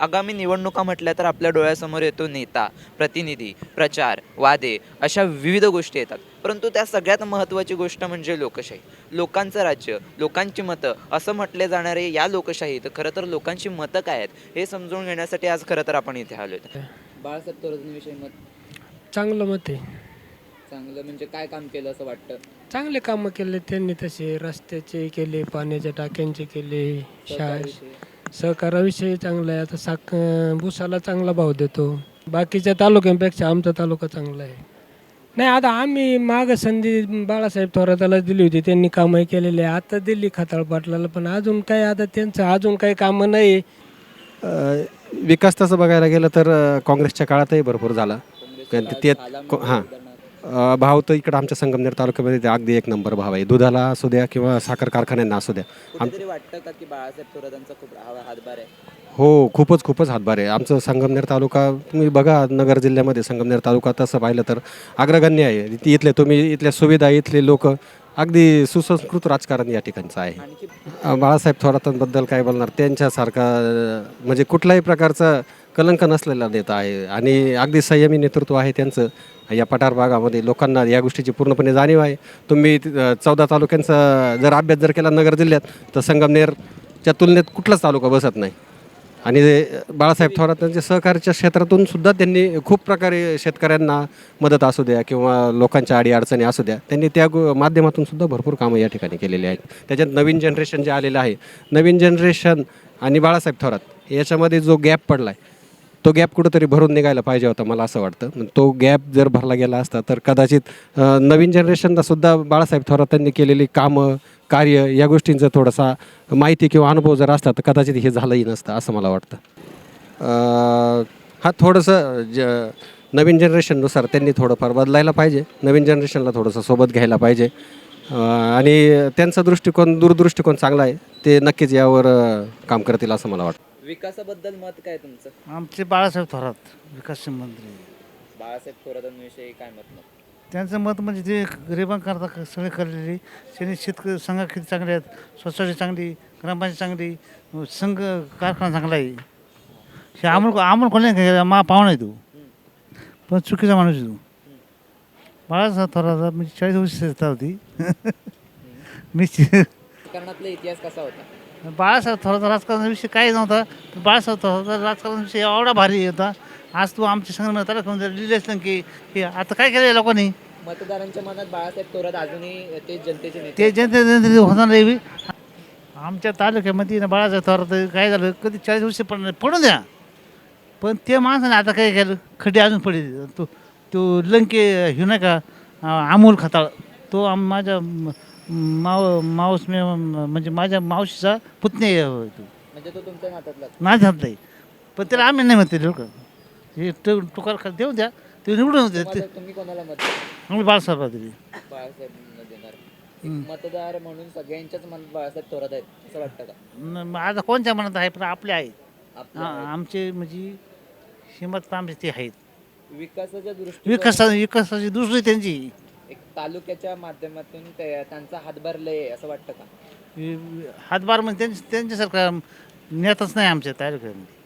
आगामी निवडणुका म्हटल्या तर आपल्या डोळ्यासमोर येतो नेता प्रतिनिधी प्रचार वादे अशा विविध गोष्टी येतात. परंतु त्या सगळ्यात महत्त्वाची गोष्ट म्हणजे लोकशाही. लोकांचं राज्य लोकांची मतं असं म्हटले जाणारे या लोकशाहीत खरं तर लोकांची मतं काय आहेत हे समजून घेण्यासाठी आज खरं तर आपण इथे आलो बाळासाहेब थोरातांविषयी मत? चांगलं मत आहे. चांगलं म्हणजे काय काम केलं असं वाटतं? चांगले कामं केले त्यांनी तसे रस्त्याचे केले पाण्याच्या टाक्यांचे केले शाळा सहकाराविषयी चांगलं आहे. आता साक भुसाला चांगला भाव देतो. बाकीच्या तालुक्यांपेक्षा आमचा तालुका चांगला आहे. नाही आता आम्ही माग संधी बाळासाहेब थोराताला दिली होती. त्यांनी कामं केलेली आहे. आता दिली खताळ पाटलाला पण अजून काय आता त्यांचं अजून काही कामं नाही. अ, विकास तसं बघायला गेलं तर अ, काँग्रेसच्या काळातही भरपूर झाला. कारण ते को- हां. अ, भाव तर इकडं आमच्या संगमनेर तालुक्यामध्ये ते अगदी एक नंबर भाव आहे. दुधाला असू द्या किंवा साखर कारखान्यांना असू द्या. आम कुठेतरी वाटतं का की बाळासाहेब थोरातांचा खूप हा- हातभार आहे? हो खूपच खूपच हातभार आहे. आमचं संगमनेर तालुका तुम्ही बघा नगर जिल्ह्यामध्ये संगमनेर तालुका तसं पाहिलं तर अग्रगण्य आहे. इथे- इथले तुम्ही इथल्या सुविधा इथले लोक अगदी सुसंस्कृत राजकारण या ठिकाणचं आहे. बाळासाहेब थोरातांबद्दल काय बोलणार? त्यांच्यासारखा म्हणजे कुठल्याही प्रकारचा कलंक नसलेला नेता आहे. आणि अगदी संयमी नेतृत्व आहे त्यांचं. या पठार भागामध्ये लोकांना या गोष्टीची पूर्णपणे जाणीव आहे. तुम्ही चौदा तालुक्यांचा जर अभ्यास जर केला नगर जिल्ह्यात तर संगमनेरच्या तुलनेत कुठलाच तालुका बसत नाही. आणि बाळासाहेब थोरातांच्या सहकार्याच्या क्षेत्रातून सुद्धा त्यांनी खूप प्रकारे शेतकऱ्यांना मदत असू द्या किंवा लोकांच्या अडीअडचणी असू द्या त्यांनी त्या माध्यमातून सुद्धा भरपूर कामं या ठिकाणी केलेली आहेत. त्याच्यात नवीन जनरेशन जे आलेलं आहे नवीन जनरेशन आणि बाळासाहेब थोरात याच्यामध्ये जो गॅप पडला आहे तो गॅप कुठंतरी भरून निघायला पाहिजे होता मला असं वाटतं. पण तो गॅप जर भरला गेला असता तर कदाचित नवीन जनरेशनला सुद्धा बाळासाहेब थोरातांनी केलेली कामं कार्य या गोष्टींचं थोडासा माहिती किंवा अनुभव जर असता तर कदाचित हे झालंही नसतं असं मला वाटतं. हा थोडंसं ज नवीन जनरेशननुसार त्यांनी थोडंफार बदलायला पाहिजे. नवीन जनरेशनला थोडंसं सोबत घ्यायला पाहिजे. आणि त्यांचा दृष्टिकोन दूरदृष्टिकोन चांगला आहे. ते नक्कीच यावर काम करतील असं मला वाटतं. विकासाबद्दल मत काय तुमचं? आमचे बाळासाहेब थोरात विकास मंत्री. बाळासाहेब थोरातांविषयी काय मत मग? त्यांचं मत म्हणजे ते गरिबांकरता सगळे करलेले त्यांनी शेतकरी संघ किती चांगले आहेत सोसायटी चांगली ग्रामपंचायत चांगली संघ कारखाना चांगला आहे. हे अमोल अमोल कोणी नाही मा पाहुणा आहे तू. पण चुकीचा माणूस आहे तू. बाळासाहेब थोरात म्हणजे चाळीस वर्ष होती. मी राजकारणातला इतिहास कसा होता? बाळासाहेब थोरात राजकारणाविषयी काही नव्हता. बाळासाहेब थोरात राजकारणाविषयी एवढा भारी होता. आज तू आमच्या संघ तालुका लिहिलेस ना की हे आता काय केलं लोकांनी? मतदारांच्या मनात बाळासाहेब थोरात अजूनही ते जनतेचे नेते ते जनते जनते होणार नाही आमच्या तालुक्यामध्ये ना बाळासाहेब थोरात काय झालं कधी चाळीस वर्ष पडणार पडून द्या. पण ते माणसाने आता काय केलं खड्डे अजून पडले. तो तो लंके हे नाही का अं, अमोल खताळ तो आम माझ्या माव मावस मे म्हणजे माझ्या मावशीचा पुतणे म्हणजे तो तुमच्या नात्यातला नाही झालं नाही पण त्याला आम्ही नाही म्हणते लोक हे टुकार खा देऊ द्या. ते निवडून ते तुम्हाला- तुम्ही कोणाला मत? आम्ही बाळासाहेब बाळासाहेबांना देणार. एक मतदार म्हणून सगळ्यांच्याच मनात बाळासाहेब थोरात आहेत असं वाटतं का? न- मग आता कोणत्या मनात आहे? पण आपले आहेत. हा, आमचे म्हणजे हिमत आमचे ते आहेत. विकासाच्या दृष्टीने विकासा विकासाची दुसरी त्यांची. एक तालुक्याच्या माध्यमातून ते- त्यांचा हातभार लय आहे असं वाटतं का? वि- हातभार म्हणजे त्यांच्या त्यांच्यासारखा नेताच नाही आमच्या तालुक्यामध्ये.